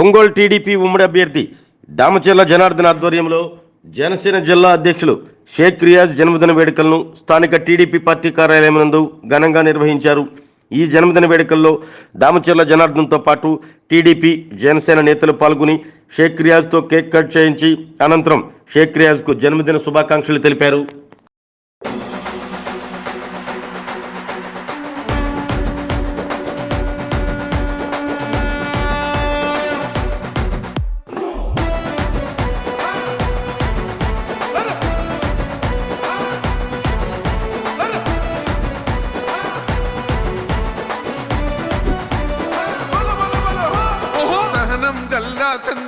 Ongole TDP ఉమ్మడి అభ్యర్థి దామచర్ల జనార్దన్ ఆధ్వర్యంలో జనసేన జిల్లా అధ్యక్షులు షేక్ రియాజ్ జన్మదిన వేడుకలను స్థానిక టీడీపీ పార్టీ కార్యాలయం నందు ఘనంగా నిర్వహించారు. ఈ జన్మదిన వేడుకల్లో దామచర్ల జనార్దన్తో పాటు టీడీపీ జనసేన నేతలు పాల్గొని షేక్ రియాజ్తో కేక్ కట్ చేయించి అనంతరం షేక్ రియాజ్కు జన్మదిన శుభాకాంక్షలు తెలిపారు.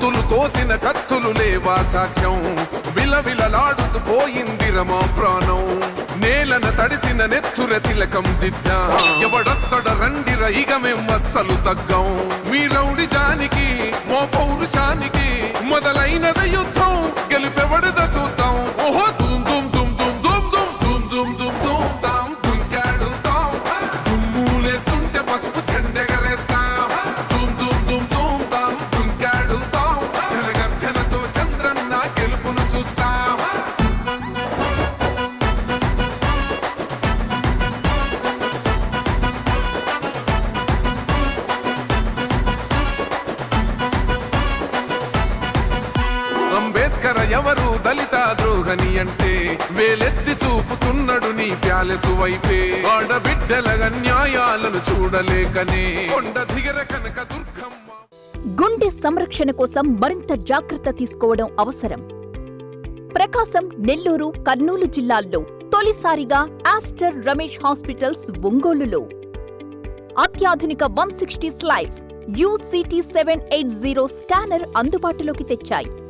గొంతులు కోసిన కత్తులు లేవా సాక్ష్యం? విలవిలలాడుతూ పోయింది రమా ప్రాణం. నేలన తడిసిన నెత్తుర తిలకం దిద్దా. ఎవడొస్తడ రండిర ఇక మేం అస్సలు తగ్గం. మీ రౌడి జా ఎవరు దళిత ద్రోహని అంటే వేలెత్తి చూపుతున్నాడు నీ ప్యాలెసు వైపే. ఆడబిడ్డల న్యాయాలను చూడలేకనే. కొండ దిగర కనక దుర్గమ్మ. గుండె సంరక్షణ కోసం మరింత జాగ్రత్త తీసుకోవడం అవసరం. ప్రకాశం నెల్లూరు కర్నూలు జిల్లాల్లో తొలిసారిగా ఆస్టర్ రమేష్ హాస్పిటల్స్ ఒంగోలులో. అత్యాధునిక one sixty slides UCT seven eight zero scanner అందుబాటులోకి తెచ్చాయి.